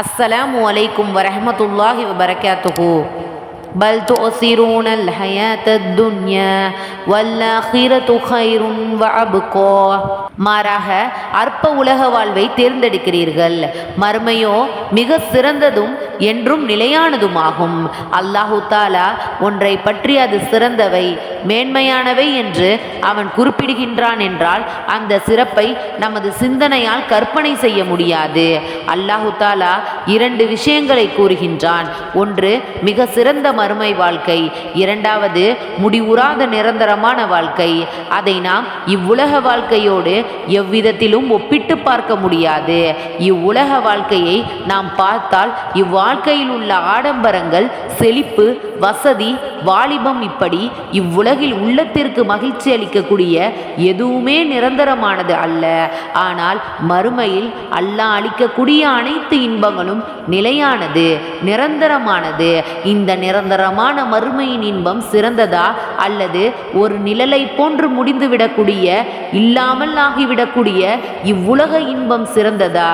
அஸ்ஸலாமு அலைக்கும் வரஹமத்துல்லாஹி வபரகாத்துஹூ பல் துசிரூன ஹயாத்த துன்யா வல்லாஹிரத்து ஹைருன் வஅபுகோ மாறாக அற்ப உலக வாழ்வை தேர்ந்தெடுக்கிறீர்கள். மறுமையோ மிக சிறந்ததும் என்றும் நிலையானதுமாகும். அல்லாஹு தாலா ஒன்றை பற்றி அது சிறந்தவை மேன்மையானவை என்று அவன் குறிப்பிடுகின்றான் என்றால் அந்த சிறப்பை நமது சிந்தனையால் கற்பனை செய்ய முடியாது. அல்லாஹு தாலா இரண்டு விஷயங்களை கூறுகின்றான். ஒன்று மிக சிறந்த மறுமை வாழ்க்கை. இரண்டாவது முடிவுறாத நிரந்தரமான வாழ்க்கை. அதை நாம் இவ்வுலக வாழ்க்கையோடு எவ்விதத்திலும் ஒப்பிட்டு பார்க்க முடியாது. இவ்வுலக வாழ்க்கையை நாம் பார்த்தால் இவ்வாழ்க்கையில் உள்ள ஆடம்பரங்கள் செழிப்பு வசதி வாலிபம் இப்படி இவ்வுலகில் உள்ளத்திற்கு மகிழ்ச்சி அளிக்கக்கூடிய எதுவுமே நிரந்தரமானது அல்ல. ஆனால் மறுமையில் அல்லாஹ் அளிக்கக்கூடிய அனைத்து இன்பங்களும் நிலையானது நிரந்தரமானது. இந்த நிரந்தரமான மறுமையின் இன்பம் சிறந்ததா? அல்லது ஒரு நிழலை போன்று முடிந்துவிடக்கூடிய இல்லாமல் ஆகிவிடக்கூடிய இவ்வுலக இன்பம் சிறந்ததா?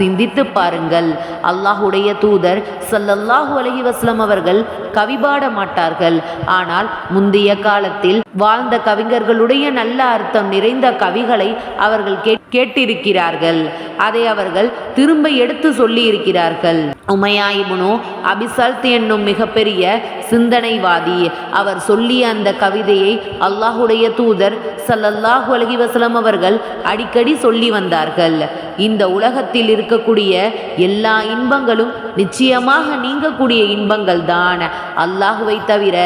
சிந்தித்து பாருங்கள். அல்லாஹுடைய தூதர் சல்லல்லாஹு அலஹி வஸ்லம் அவர்கள் கவிபாட மாட்டார்கள். ஆனால் முந்தைய காலத்தில் வாழ்ந்த கவிஞர்களுடைய நல்ல அர்த்தம் நிறைந்த கவிகளை அவர்கள் கேட்டிருக்கிறார்கள். அதை அவர்கள் திரும்ப எடுத்து சொல்லி இருக்கிறார்கள் உமையாயிபுனு அபிசல்த் என்னும் மிகப்பெரிய சிந்தனைவாதி அவர் சொல்லிய அந்த கவிதையை அல்லாஹுடைய தூதர் சல்லல்லாஹு அலஹி வசலம் அவர்கள் அடிக்கடி சொல்லி வந்தார்கள். இந்த உலகத்தில் இருக்கக்கூடிய எல்லா இன்பங்களும் நிச்சயமாக நீங்கக்கூடிய இன்பங்கள் தான் அல்லாஹுவை தவிர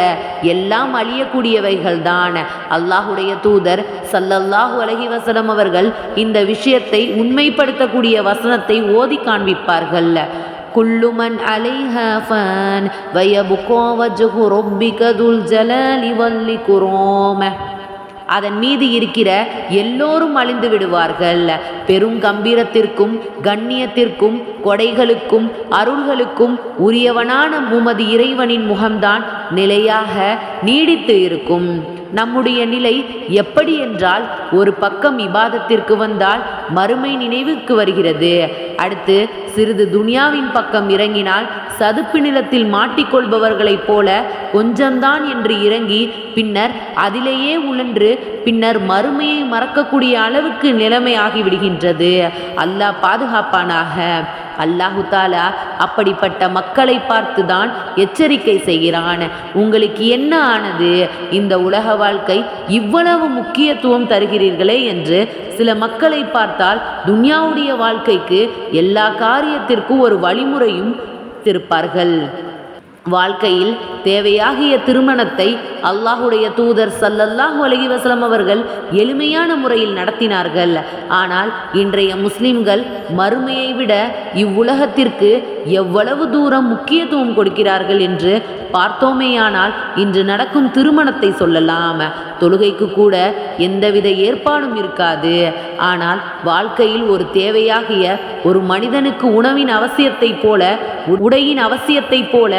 எல்லாம் அழியக்கூடியவைகள் தான் அல்லாஹுடைய தூதர் சல்லல்லாஹு அலஹி வசலம் அவர்கள் இந்த விஷயத்தை உண்மைப்படுத்தக்கூடிய வசனத்தை ஓதி காண்பிப்பார்கள் كل من عليها فان ويبقى وجه ربك ذو الجلال والإكرام அதன் மீது இருக்கிற எல்லோரும் அழிந்து விடுவார்கள். பெரும் கம்பீரத்திற்கும் கண்ணியத்திற்கும் கொடைகளுக்கும் அருள்களுக்கும் உரியவனான முமது இறைவனின் முகம்தான் நிலையாக நீடித்து இருக்கும். நம்முடைய நிலை எப்படி என்றால் ஒரு பக்கம் இபாதத்திற்கு வந்தால் மறுமை நினைவுக்கு வருகிறது. அடுத்து சிறிது துனியாவின் பக்கம் இறங்கினால் சதுப்பு நிலத்தில் மாட்டிக்கொள்பவர்களைப் போல கொஞ்சம்தான் என்று இறங்கி பின்னர் அதிலேயே உழன்று பின்னர் மறுமையை மறக்கக்கூடிய அளவுக்கு நிலைமை ஆகிவிடுகின்றது. அல்லாஹ் பாதுகாப்பானாக. அல்லாஹு தாலா அப்படிப்பட்ட மக்களை பார்த்து தான் எச்சரிக்கை செய்கிறான். உங்களுக்கு என்ன ஆனது? இந்த உலக வாழ்க்கை இவ்வளவு முக்கியத்துவம் தருகிறீர்களே என்று சில மக்களை பார்த்தால் துன்யாவுடைய வாழ்க்கைக்கு எல்லா காரியத்திற்கும் ஒரு வழிமுறையும் திருப்பார்கள் வாழ்க்கையில் தேவையாகிய திருமணத்தை அல்லாஹுடைய தூதர் சல்லல்லாஹு அலகி வசலம் அவர்கள் எளிமையான முறையில் நடத்தினார்கள். ஆனால் இன்றைய முஸ்லிம்கள் மறுமையை விட இவ்வுலகத்திற்கு எவ்வளவு தூரம் முக்கியத்துவம் கொடுக்கிறார்கள் என்று பார்த்தோமேயானால் இன்று நடக்கும் திருமணத்தை சொல்லலாம். தொழுகைக்கு கூட எந்தவித ஏற்பாடும் இருக்காது. ஆனால் வாழ்க்கையில் ஒரு தேவையாகிய ஒரு மனிதனுக்கு உணவின் அவசியத்தைப் போல உடையின் அவசியத்தைப் போல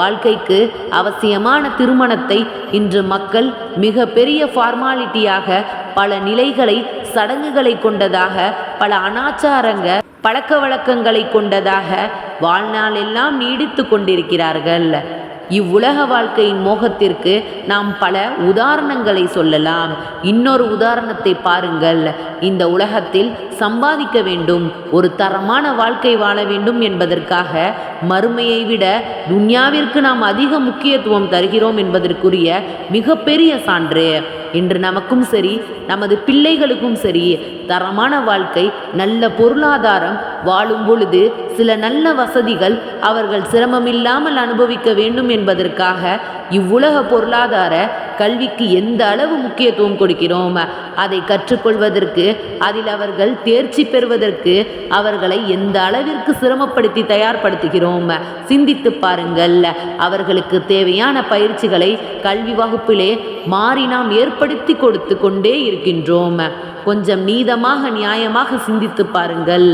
வாழ்க்கைக்கு அவசியமான திருமணத்தை இன்று மக்கள் மிக பெரிய ஃபார்மாலிட்டியாக பல நிலைகளை சடங்குகளை கொண்டதாக பல அனாச்சாரங்க பழக்க வழக்கங்களை கொண்டதாக வாழ்நாளெல்லாம் நீடித்து கொண்டிருக்கிறார்கள். இவ்வுலக வாழ்க்கையின் மோகத்திற்கு நாம் பல உதாரணங்களை சொல்லலாம். இன்னொரு உதாரணத்தை பாருங்கள். இந்த உலகத்தில் சம்பாதிக்க வேண்டும் ஒரு தரமான வாழ்க்கை வாழ வேண்டும் என்பதற்காக மறுமையை விட துன்யாவிற்கு நாம் அதிக முக்கியத்துவம் தருகிறோம் என்பதற்குரிய மிகப்பெரிய சான்று. இன்று நமக்கும் சரி நமது பிள்ளைகளுக்கும் சரி தரமான வாழ்க்கை நல்ல பொருளாதாரம் வாழும் பொழுது சில நல்ல வசதிகள் அவர்கள் சிரமமில்லாமல் அனுபவிக்க வேண்டும் என்பதற்காக இவ்வுலக பொருளாதார கல்விக்கு எந்த அளவு முக்கியத்துவம் கொடுக்கிறோம்? அதை கற்றுக்கொள்வதற்கு அதில் அவர்கள் தேர்ச்சி பெறுவதற்கு அவர்களை எந்த அளவிற்கு சிரமப்படுத்தி தயார்படுத்துகிறோம்? சிந்தித்து பாருங்கள். அவர்களுக்கு தேவையான பயிற்சிகளை கல்வி வகுப்பிலே மாறி நாம் ஏற்படுத்தி கொடுத்து கொண்டே இருக்கின்றோம். கொஞ்சம் நீதமாக நியாயமாக சிந்தித்து பாருங்கள்.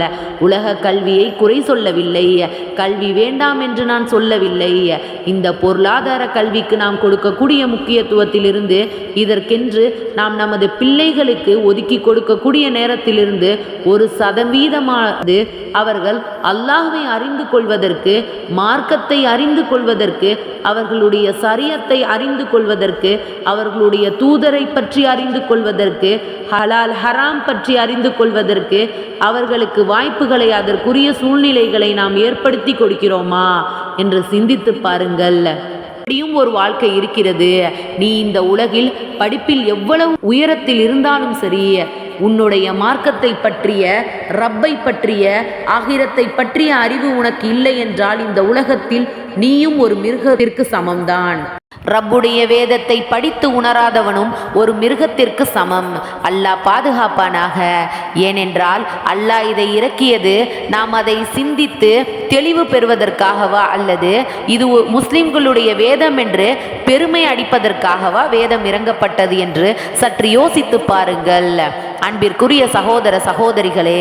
உலக கல்வியை குறை சொல்லவில்லை. கல்வி வேண்டாம் என்று நான் சொல்லவில்லை. இந்த பொருளாதார கல்விக்கு நாம் கொடுக்கக்கூடிய முக்கியத்துவத்திலிருந்து இதற்கென்று நாம் நமது பிள்ளைகளுக்கு ஒதுக்கி கொடுக்கக்கூடிய நேரத்திலிருந்து ஒரு சதவீதமானது அவர்கள் அல்லாஹை அறிந்து கொள்வதற்கு மார்க்கத்தை அறிந்து கொள்வதற்கு அவர்களுடைய சரியத்தை அறிந்து கொள்வதற்கு அவர்களுடைய தூதரை பற்றி அறிந்து கொள்வதற்கு ஹலால் ஹராம் பற்றி அறிந்து கொள்வதற்கு அவர்களுக்கு வாய்ப்புகளை அதற்குரிய சூழ்நிலைகளை நாம் ஏற்படுத்தி கொடுக்கிறோமா என்று சிந்தித்து பாருங்கள். அப்படியும் ஒரு வாழ்க்கை இருக்கிறது. நீ இந்த உலகில் படிப்பில் எவ்வளவு உயரத்தில் இருந்தாலும் சரி உன்னுடைய மார்க்கத்தை பற்றிய ரப்பை பற்றிய ஆகிரத்தை பற்றிய அறிவு உனக்கு இல்லை என்றால் இந்த உலகத்தில் நீயும் ஒரு மிருகத்திற்கு சமம்தான். ரப்புடைய வேதத்தை படித்து உணராதவனும் ஒரு மிருகத்திற்கு சமம். அல்லாஹ் பாதுகாப்பானாக. ஏனென்றால் அல்லாஹ் இதை இறக்கியது நாம் அதை சிந்தித்து தெளிவு பெறுவதற்காகவா அல்லது இது முஸ்லிம்களுடைய வேதம் என்று பெருமை அடிப்பதற்காகவா வேதம் இறங்கப்பட்டது என்று சற்று யோசித்து பாருங்கள். அன்பிற்குரிய சகோதர சகோதரிகளே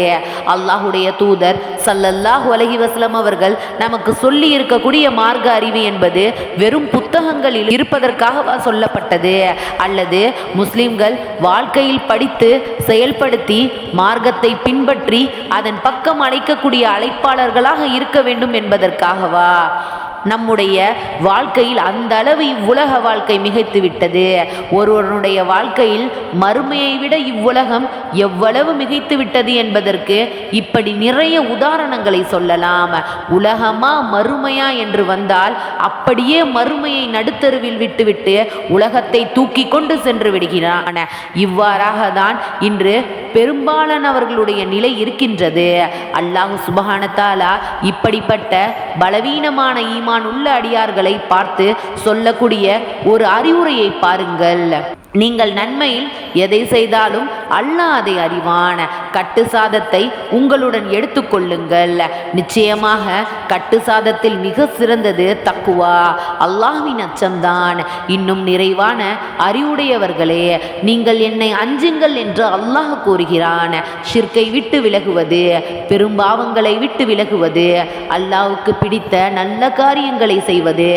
அல்லாஹுடைய தூதர் சல்லல்லாஹு அலைஹி வஸ்லம் அவர்கள் நமக்கு சொல்லி இருக்கக்கூடிய மார்க்க அறிவு என்பது வெறும் புத்தகங்களில் இருப்பதற்காகவா சொல்லப்பட்டது? அல்லது முஸ்லிம்கள் வாழ்க்கையில் படித்து செயல்படுத்தி மார்க்கத்தை பின்பற்றி அதன் பக்கம் அழைக்கக்கூடிய அழைப்பாளர்களாக இருக்க வேண்டும் என்பதற்காகவா? நம்முடைய வாழ்க்கையில் அந்த அளவு இவ்வுலக வாழ்க்கை மிகைத்து விட்டது. ஒருவனுடைய வாழ்க்கையில் மறுமையை விட இவ்வுலகம் எவ்வளவு மிகைத்து விட்டது என்பதற்கு இப்படி நிறைய உதாரணங்களை சொல்லலாம். உலகமா மறுமையா என்று வந்தால் அப்படியே மறுமையை நடுத்தருவில் விட்டுவிட்டு உலகத்தை தூக்கி கொண்டு சென்று விடுகிறான். இவ்வாறாக தான் இன்று பெரும்பாலானவர்களுடைய நிலை இருக்கின்றது. அல்லாஹ் சுபஹானத்தாலா இப்படிப்பட்ட பலவீனமான ஈமான் உள்ள அடியார்களை பார்த்து சொல்லக்கூடிய ஒரு அறிவுரையை பாருங்கள். நீங்கள் நன்மையில் எதை செய்தாலும் அல்லாஹ் அதை அறிவான. கட்டு சாதத்தை உங்களுடன் எடுத்துக்கொள்ளுங்கள். நிச்சயமாக கட்டு சாதத்தில் மிக சிறந்தது தக்குவா. அல்லாஹ்வின் அச்சம்தான். இன்னும் நிறைவான அறிவுடையவர்களே நீங்கள் என்னை அஞ்சுங்கள் என்று அல்லாஹ் கூறுகிறான். ஷிர்கை விட்டு விலகுவது பெரும்பாவங்களை விட்டு விலகுவது அல்லாவுக்கு பிடித்த நல்ல காரியங்களை செய்வது.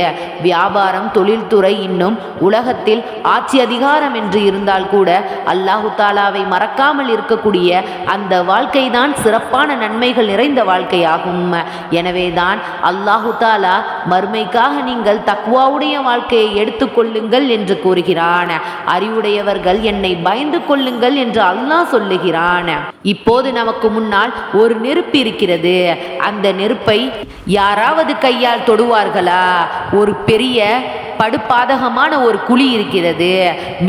வியாபாரம் தொழில்துறை இன்னும் உலகத்தில் ஆட்சி அதிகாரம் என்று இருந்தால் கூட அல்லாஹு தாலாவை மறக்காமல் இருக்கக்கூடிய அந்த வாழ்க்கை தான் சிறப்பான நன்மைகள் நிறைந்த வாழ்க்கையாகும். எனவேதான் அல்லாஹு தாலா மறுமைக்காக நீங்கள் தக்குவாவுடைய வாழ்க்கையை எடுத்துக்கொள்ளுங்கள் என்று கூறுகிறான். அறிவுடையவர்கள் என்னை பயந்து கொள்ளுங்கள் என்று அல்லாஹ் சொல்லுகிறான். இப்போது நமக்கு முன்னால் ஒரு நெருப்பு இருக்கிறது. அந்த நெருப்பை யாராவது கையால் தொடுவார்களா? ஒரு பெரிய படுபாதகமான ஒரு குழி இருக்கிறது.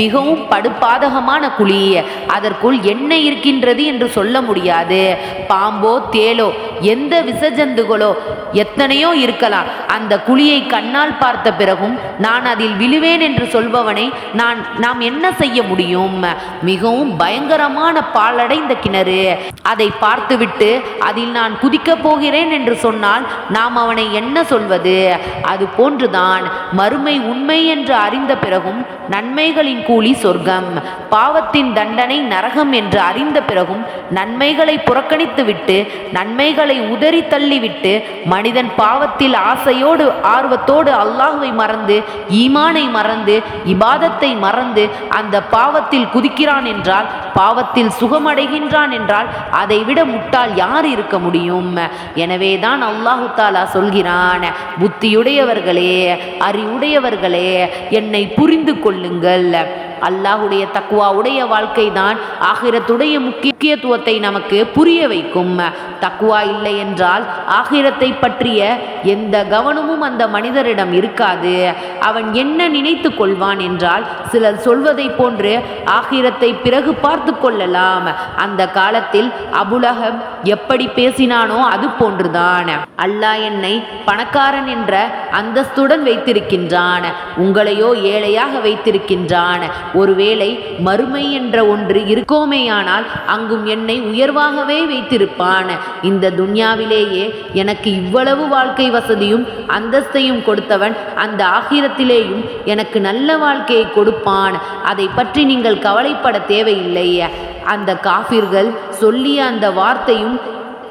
மிகவும் படுபாதகமான குழி. அதற்குள் என்ன இருக்கின்றது என்று சொல்ல முடியாது. பாம்போ தேலோ எந்த விசஜந்துகளோ எத்தனையோ இருக்கலாம். அந்த குழியை கண்ணால் பார்த்த பிறகும் நான் அதில் விழுவேன் என்று சொல்பவனை நான் நாம் என்ன செய்ய முடியும்? மிகவும் பயங்கரமான பாலடைந்த கிணறு. அதை பார்த்துவிட்டு அதில் நான் குதிக்கப் போகிறேன் என்று சொன்னால் நாம் அவனை என்ன சொல்வது? அது போன்றுதான். மறுமை உண்மை என்று அறிந்த பிறகும் நன்மைகளின் கூலி சொர்க்கம். பாவத்தின் தண்டனை நரகம் என்று அறிந்த பிறகும் நன்மைகளை புறக்கணித்துவிட்டு நன்மைகளை உதறி தள்ளிவிட்டு மனிதன் பாவத்தில் ஆசையோடு ஆர்வத்தோடு அல்லாஹுவை மறந்து ஈமானை மறந்து இபாதத்தை மறந்து அந்த பாவத்தில் குதிக்கிறான் என்றால் பாவத்தில் சுகமடைகின்றான் என்றால் அதை விட முட்டாள் யார் இருக்க முடியும்? எனவேதான் அல்லாஹு தாலா சொல்கிறான் புத்தியுடையவர்களே அறிவுடையவர்களே என்னை புரிந்து கொள்ளுங்கள். அல்லாஹுடைய தக்குவாவுடைய வாழ்க்கை தான் ஆகிரத்துடைய முக்கியத்துவத்தை நமக்கு புரிய வைக்கும். தக்குவா இல்லை என்றால் ஆகிரத்தை பற்றிய எந்த கவனமும் அந்த மனிதரிடம் இருக்காது. அவன் என்ன நினைத்து கொள்வான் என்றால் சிலர் சொல்வதை போன்று ஆகிரத்தை பிறகு பார்த்து கொள்ளலாம். அந்த காலத்தில் அபுலகம் எப்படி பேசினானோ அது போன்றுதான். அல்லாஹ் என்னை பணக்காரன் என்ற அந்தஸ்துடன் வைத்திருக்கின்றான். உங்களையோ ஏழையாக வைத்திருக்கின்றான். ஒருவேளை மறுமை என்ற ஒன்று இருக்கோமேயானால் அங்கும் என்னை உயர்வாகவே வைத்திருப்பான். இந்த துன்யாவிலேயே எனக்கு இவ்வளவு வாழ்க்கை வசதியும் அந்தஸ்தையும் கொடுத்தவன் அந்த ஆகிரத்திலேயும் எனக்கு நல்ல வாழ்க்கையை கொடுப்பான். அதை பற்றி நீங்கள் கவலைப்பட தேவையில்லை அந்த காஃபிர்கள் சொல்லிய அந்த வார்த்தையும்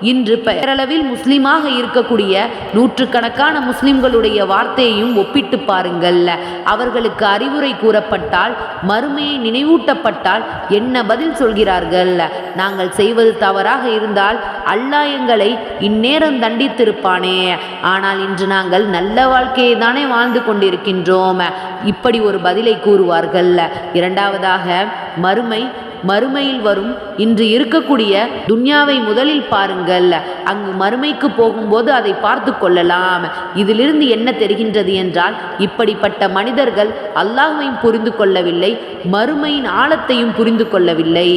இன்று பெயரளவில் முஸ்லீமாக இருக்கக்கூடிய நூற்றுக்கணக்கான முஸ்லிம்களுடைய வார்த்தையையும் ஒப்பிட்டு பாருங்கள். அவர்களுக்கு அறிவுரை கூறப்பட்டால் மறுமையை நினைவூட்டப்பட்டால் என்ன பதில் சொல்கிறார்கள்? நாங்கள் செய்வது தவறாக இருந்தால் அல்லாஹ் எங்களை இந்நேரம் தண்டித்திருப்பானே. ஆனால் இன்று நாங்கள் நல்ல வாழ்க்கையை தானே வாழ்ந்து கொண்டிருக்கின்றோம். இப்படி ஒரு பதிலை கூறுவார்கள். இரண்டாவதாக மறுமை மறுமையில் வரும். இன்று இருக்கக்கூடிய துன்யாவை முதலில் பாருங்கள். அங்கு மறுமைக்கு போகும்போது அதை பார்த்து கொள்ளலாம். இதிலிருந்து என்ன தெரிகின்றது என்றால் இப்படிப்பட்ட மனிதர்கள் அல்லாஹையும் புரிந்து கொள்ளவில்லை மறுமையின் ஆழத்தையும் புரிந்து கொள்ளவில்லை.